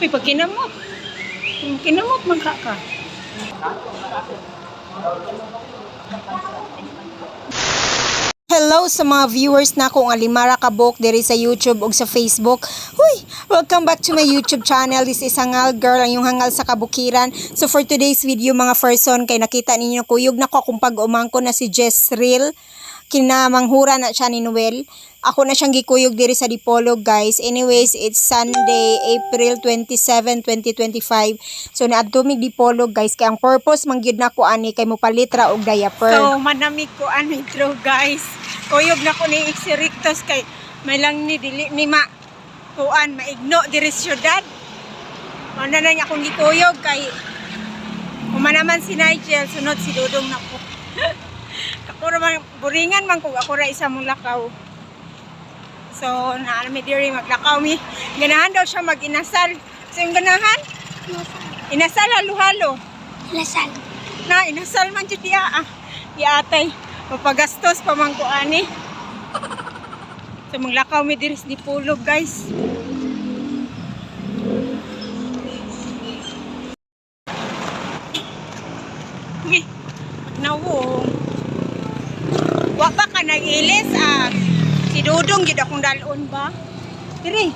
Uy, pag kinamot. Kinamot, man ka ka. Hello sa mga viewers na kung Alimara Kabok diri sa YouTube ug sa Facebook. Huy, welcome back to my YouTube channel. This is Hangal Girl, ang yung hangal sa kabukiran. So for today's video mga person, kay nakita ninyo kuyog na ko kung pag-umangko na si Jessril. Kinamanghura na siya ni Noel. Ako na siyang gikuyog diri sa Dipolo guys. Anyways, it's Sunday, April 27, 2025. So naadto mi Dipolo guys kay ang purpose man gyud nako ani kay mopalitra og diaper. So manamig ko ani draw guys. Kuyog na ko ni Ixirictos kay may lang ni dili ni ma kuan maigno diri syudad. Ano na niya akong gikuyog kay Umanaman si Nigel, sunod si Dudong na po. ako naman, buringan man kung ako ra isa mong lakaw. So, naano mi diri maglakaw mi. Ganahan daw siya mag-inasal. So, yung ganahan? Inasal halo-halo. Lasal. Na, inasal man dyan diya ah. Di atay. Mapagastos pa man ko ani. So, maglakaw mi diri sa dipulog guys. Nag-ilis ah. Si Dudong gid akong dalon ba? Diri.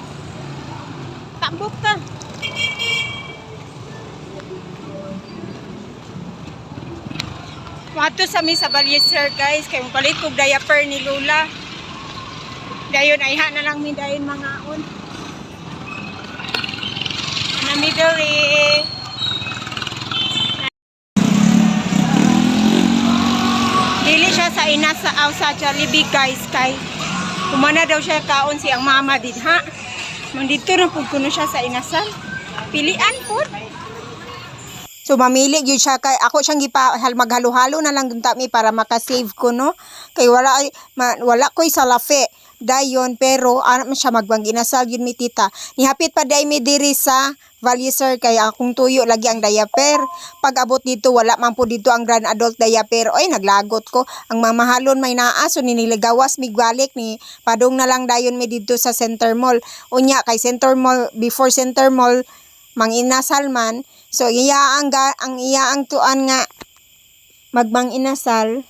Tambok ka. Wato sa mi sa Balyeser guys, kay palit kog diaper ni Lula. Dayon ay ha na lang mi dayon mga on. Na mi diri. Dili siya sa ina sa aw sa Jollibee guys kay kumana daw siya kaon si ang mama din ha. Man dito na pud kuno siya sa inasal. Pilian pud. So mamili gyud siya kay ako siyang gipa hal- maghalo-halo na lang dunta mi para maka-save ko no. Kay wala ay ma, wala ko'y salafe dayon pero ano man siya magbang inasal gyud mi tita. Nihapit pa day mi diri sa Valiser kay akong tuyo lagi ang diaper. Pag abot dito wala man po dito ang grand adult diaper. Oy naglagot ko. Ang mamahalon may naa so niniligawas mi gwalik ni padung na lang dayon mi dito sa Center Mall. Unya kay Center Mall before Center Mall mang inasal man. So iya ang ga, ang iya ang tuan nga magmang inasal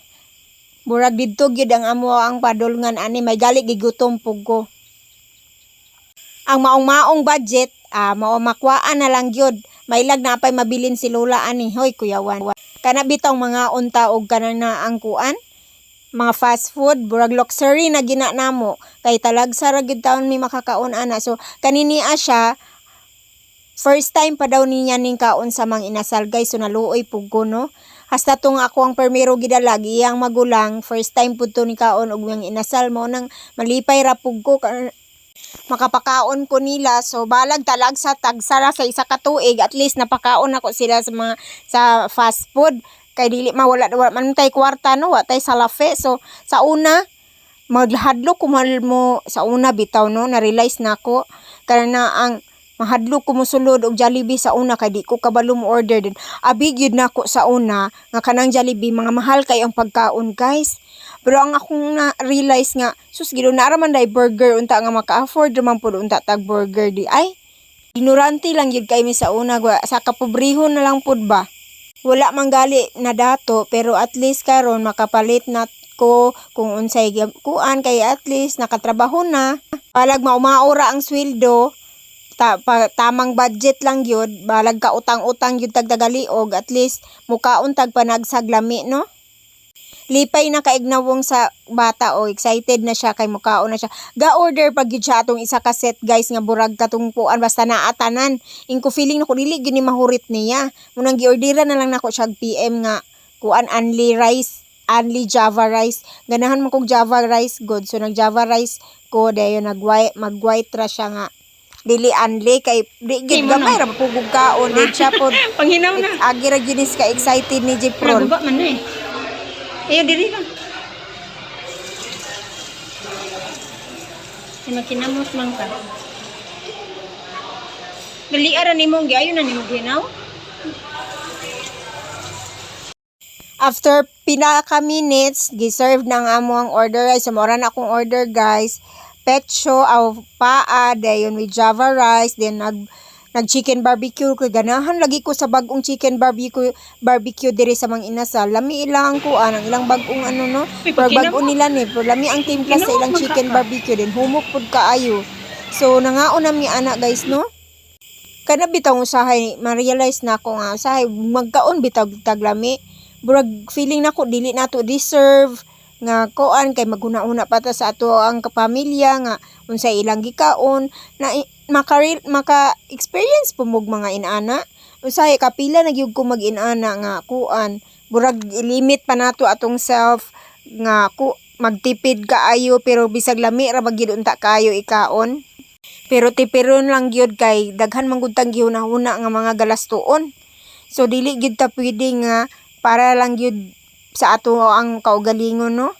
Burag didto gyud ang amo ang padulngan ani may gali gigutom pug ko. Ang maong-maong budget ah mao makuhaan na lang gyud. May lag na pay mabilin si Lola ani. Hoy kuyawan. Kana bitong mga unta og kanang na ang kuan mga fast food, burag luxury na gina namo. Kay talagsa ra gyud taon mi makakaon ana. So kanini siya First time pa daw niya ning kaon sa mang inasal guys so naluoy pug ko no. Hasta tong ako ang permero gidalag iyang magulang first time pud ni kaon og mang inasal mo nang malipay ra pug ko ka- makapakaon ko nila. So balag talag sa tagsara sa isa ka tuig at least napakaon ako sila sa mga sa fast food. Kay dili mawala wala man tay kwarta no? Wa tay salafe. So sa una maghadlok ko mal mo sa una bitaw no? Na realize nako. Kana ang mahadlok ko mosulod og Jollibee sa una kay di ko kabalo mo order din abi gyud nako sa una nga kanang Jollibee mga mahal kay ang pagkaon guys. Pero ang akong na realize nga sus gido na raman dai burger unta nga maka-afford man pud unta tag burger di. Ay ignorante lang gyud kay mi sa una sa kapobrehon na lang pud ba? Wala man gali na dato pero at least karon makapalit na ko kung unsay kuan kay at least nakatrabaho na. Palag maumaura ang sweldo ta, pa, tamang budget lang yun. Balag ka utang-utang yun tagdagaliog at least mukaon tag panagsag lami no? Lipay na kaignawong sa bata o excited na siya kay mukaon na siya. Ga order pag yun siya atong isa ka set guys nga burag katungpuan basta naatanan. Ingko feeling nako dili gini mahurit niya. Munang giorderan na lang nako siya PM nga kuan only rice only java rice. Ganahan man kog java rice good. So nag java rice ko dayon nag mag white ra siya nga dili anli kay di gid gamay ra pugog kaon di siya pod Panghinaw na. agi ra ginis ka excited ni Jiprol Nagubak man eh. Ayaw, diri lang. Si makinamot man ka. Dali ara ni mo, ayaw na ni mo ginaw. after pinaka minutes giserve ng amo ang order ay sumora na akong order guys pecho aw paa dayon with java rice then nag nag chicken barbecue ko ganahan lagi ko sa bagong chicken barbecue barbecue diri sa mga inasal lami ilang ko ang ilang bagong ano no? Pero pagkina bago mo. nila ni pero lami ang timpla sa ilang chicken barbecue din humok pud kaayo. So nangaon na mi ana guys no? Kada bitaw usahay ma-realize na ako nga usahay magkaon bitaw taglami burag feeling nako dili nato deserve nga koan kay maghuna-huna pa ta sa ato ang kapamilya nga unsay ilang gikaon na maka maka experience pumog mga inana. Usahay kapila na gyud ko mag-inana nga kuan. Burag limit pa nato atong self nga ku magtipid kaayo pero bisag lami ra unta kayo ikaon. Pero tipiron lang gyud kay daghan man gud gihuna-huna nga mga galastuon. So dili gyud ta pwede nga para lang gyud sa ato ang kaugalingon no?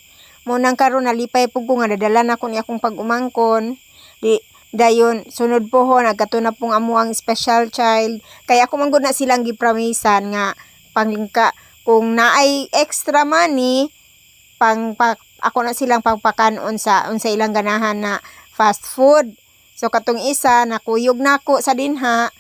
Mo nang karon nalipay pug ko nga dadala na ko ni akong pag-umangkon. Di dayon sunod po ho nagkato na pong amo ang special child. Kay ako man gud na silang gipramisan nga pangka kung naay extra money pang pa, ako na silang pagpakanon sa unsa ilang ganahan na fast food. So katong isa nakuyog nako sa dinha.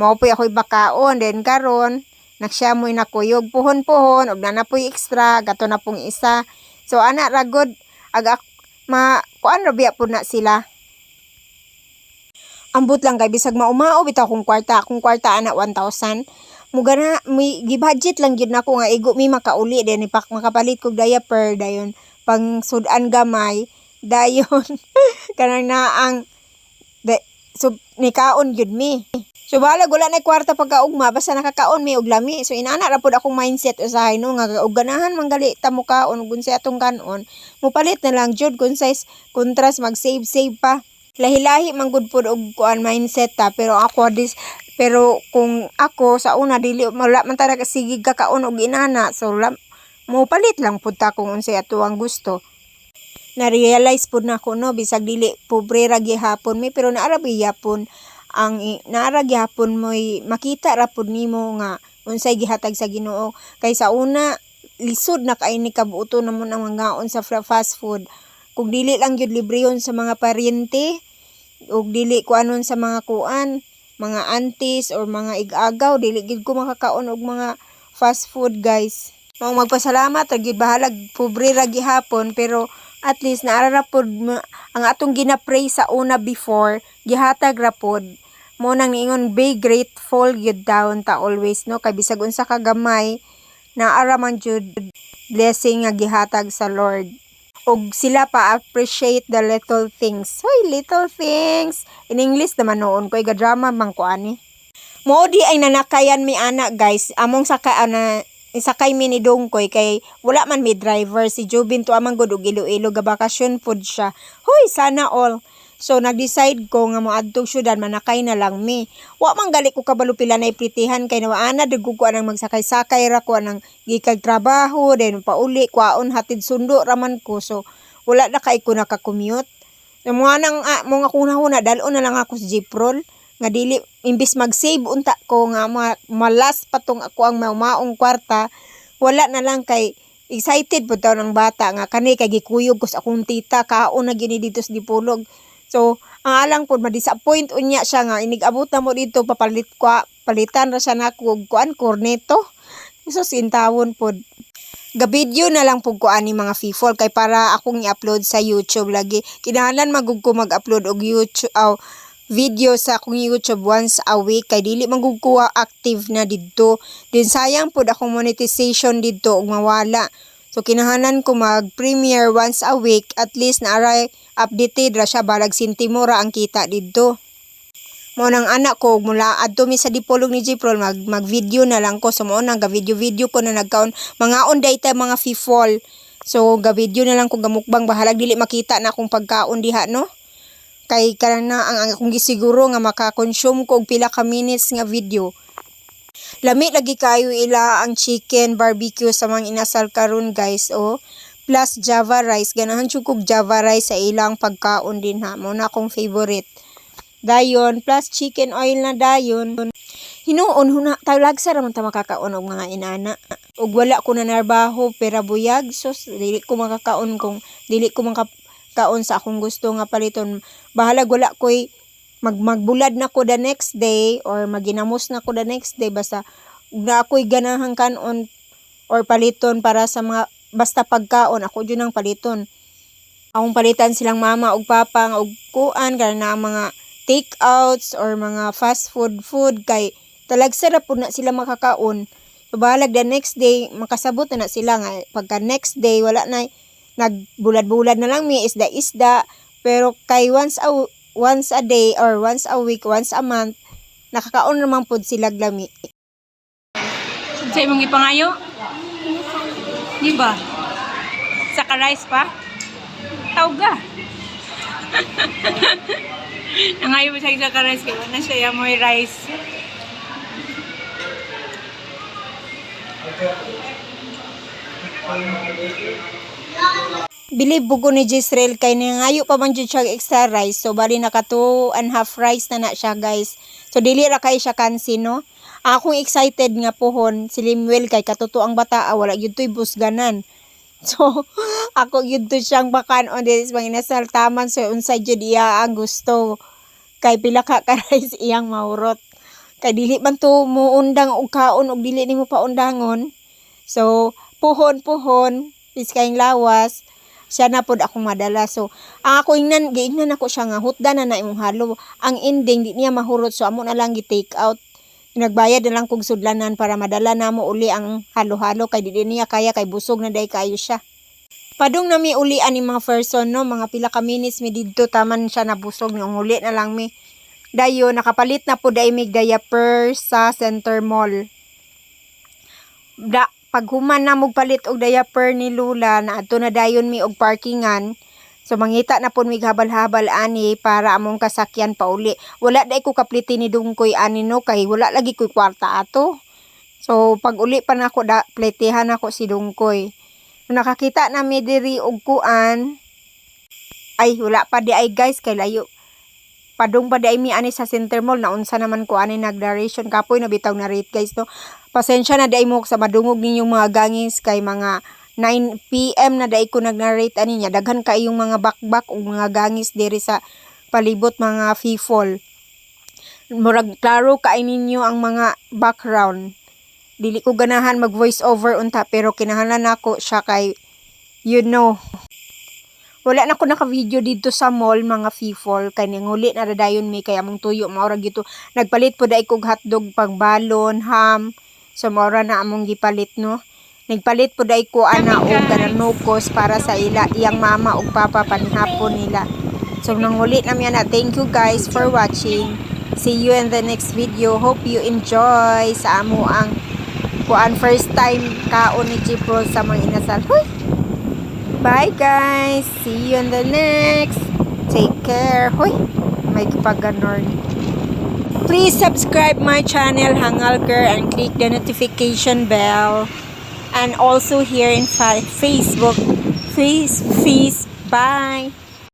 Mao poy ako'y bakaon then karon nagsya mo'y nakuyog puhon-puhon og na napoy extra gato na pong isa. So ana ragod aga ma kuan ra biya pud na sila? Ambot lang kay bisag maumao bitaw kung kwarta. Kung kwarta ana 1000 mugana may gibudget lang gyud nako nga igo mi makauli din ipak makapalit kog diaper dayon. Pang sudan gamay dayon. Kanang na ang so nikaon gyud mi. So balag wala na kwarta pagkaugma. Basta nakakaon mi og lami. So inana ra pud akong mindset usahay no? Nga og ganahan manggali ta mo kaon ug unsay atong kanon mupalit na lang jud kun size contrast mag save save pa. Lahi-lahi man gud pud og kuan mindset ta. Pero ako dis pero kung ako sa una dili wala man ta sige kakaon og inana. So lam, mo palit lang pud ta kung unsay ato ang gusto na-realize pud na ko no? Bisag dili pobre ra gihapon mi pero naara gihapon? Ang naara gihapon mo'y makita ra pud nimo nga unsay gihatag sa Ginoo. Kay sa una lisod na kay ni kabuoto na mo ang mga sa fast food. Kung dili lang gyud librehon sa mga paryente ug dili ko anon sa mga kuan mga aunties or mga igagaw dili gid ko makakaon og mga fast food guys. Mao magpasalamat ra gyud bahalag pobre ra gihapon pero at least naara ra pod ma- ang atong ginapray sa una before gihatag ra pod mo nang niingon be grateful gyud daw ta always no kay bisag unsa ka gamay naara man jud blessing nga gihatag sa Lord og sila pa appreciate the little things. Hoy, little things. In English naman noon ko, drama man ko ani. Mo di ay nanakayan mi ana guys. Among saka ana isakay mi ni Dongkoy kay wala man mi driver si Jubin to amang gud og Iloilo ga bakasyon pod siya. Hoy, sana all. So nag-decide ko nga moadtog syudad manakay na lang mi. Wa man gali ko kabalo pila na ipritihan kay nawaana dagko ko anang magsakay-sakay ra ko anang gikag trabaho then pauli kwaon hatid sundo raman ko. So wala na kay ko naka-commute. Mga nang ah, mga kunahuna dalon na lang ako sa Jeeprol nga dili imbis mag-save unta ko nga ma, malas patong ako ang maumaong kwarta wala na lang kay excited po daw ng bata. Nga kani kay gikuyog ko sa akong tita kaon na gini dito sa Dipolog so ang alang po ma-disappoint unya siya nga inig-abot na mo dito papalit kwa palitan ra siya nako og kuan korneto. So sintawon pod Gabidyo na lang pug ko ani mga fifol kay para akong i-upload sa YouTube lagi. Kinahanglan magug ko mag-upload og YouTube aw video sa akong YouTube once a week kay dili magug ko active na didto. Din sayang pud akong monetization didto og mawala. So kinahanglan ko mag-premiere once a week at least naaray updated ra siya balag sintimo ra ang kita didto. Mo nang anak ko mula adto mi sa dipolog ni Jiprol mag mag video na lang ko. So mo nang ga video video ko na nagkaon. Mga on data mga fifol so ga video na lang ko gamukbang bahalag dili makita na akong pagkaon diha no kay kana ang, akong gisiguro nga maka-consume ko og pila ka minutes nga video. Lami lagi kayo ila ang chicken barbecue sa mga inasal karon guys oh plus java rice. Ganahan jud java rice sa ilang pagkaon din ha. Mo na akong favorite. Dayon plus chicken oil na dayon. Hinuon huna tayo lagsa ra man ta makakaon og mga inana. Ug wala ko na narbaho pera buyag. So dili ko makakaon kung dili ko makakaon sa akong gusto nga paliton. Bahalag wala koy mag magbulad na ko the next day or maginamos na ko the next day. Basta na ako'y ganahan kanon or paliton para sa mga basta pagkaon ako jud ang paliton. Akong palitan silang mama ug papa nga og kuan kana na mga take outs or mga fast food food kay talag sarap na sila makakaon. So bahalag the next day makasabot na, na sila nga pagka next day wala na nagbulad-bulad na lang mi isda-isda pero kay once a once a day or once a week once a month nakakaon naman pod sila lami Sa imong ipangayo? Di ba? Sa ka-rice pa? Tawga. Nangayo mo siya sa ka-rice kaya wala siya yung may rice. Bili bugo ni Jisrael kay nangayo pa man siya extra rice so bali naka and half rice na na siya guys. So dili ra kay siya kansi no. Akong excited nga pohon si Limuel kay katuto ang bata ah, wala gyud toy busganan. So ako gyud to siyang bakan on this mga inasal taman so unsay jud iya ang gusto. Kay pila ka ka rice iyang maurot. Kay dili man to muundang og kaon og dili nimo pa undangon. So pohon-pohon piskayng lawas siya na pod akong madala. So, ang ako ingnan, giingnan ako siya nga, hutda na na imong halo. Ang ending, di niya mahurot. So, amo na lang gi-take out. Nagbayad na lang kog sudlanan para madala na mo uli ang halo-halo. Kay di niya kaya, kay busog na day kayo siya. Padung na mi uli ani mga person, no? Mga pila ka minutes mi didto taman siya nabusog. Ang uli na lang mi. Dayo, nakapalit na po day mig diaper sa Center Mall da paghuman na mog palit og diaper ni Lula na adto na dayon mi og parkingan. So mangita na pud mig habal-habal ani para among kasakyan pa uli. Wala dai ko kapliti ni dungkoy ani no kay wala lagi koy kwarta ato. So pag uli pa nako da pletihan ako si dungkoy. Nakakita na mi diri og kuan. Ay wala pa di ay guys kay layo padung pa di mi ani sa center mall naunsa naman ko ani nagdaration kapoy na bitaw na rate guys no? Pasensya na dai mo sa madungog ninyong mga gangis kay mga 9 PM na dai ko nag-narrate ani niya. Daghan kayong mga bakbak ug mga gangis diri sa palibot mga fifol murag klaro kay ninyo ang mga background. Dili ko ganahan mag voice over unta pero kinahanglan nako siya kay you know wala na ko naka-video dito sa mall mga fifol kay nanguli na dayon mi kay among tuyo. Maura gito nagpalit po dai kog hotdog pang balon ham. So maura na among gipalit no? Nagpalit po dai ko ana og gananukos para sa ila iyang mama ug papa panihapon nila. So nanguli na mi na. Thank you guys for watching. See you in the next video. Hope you enjoy sa amo ang kuan first time kaon ni Chipro sa mga inasal. Huy! Bye guys! See you in the next! Take care! Hoy! May kipaganorn. Please subscribe my channel Hangalker and click the notification bell. And also here in fa- Facebook. Face, face, bye!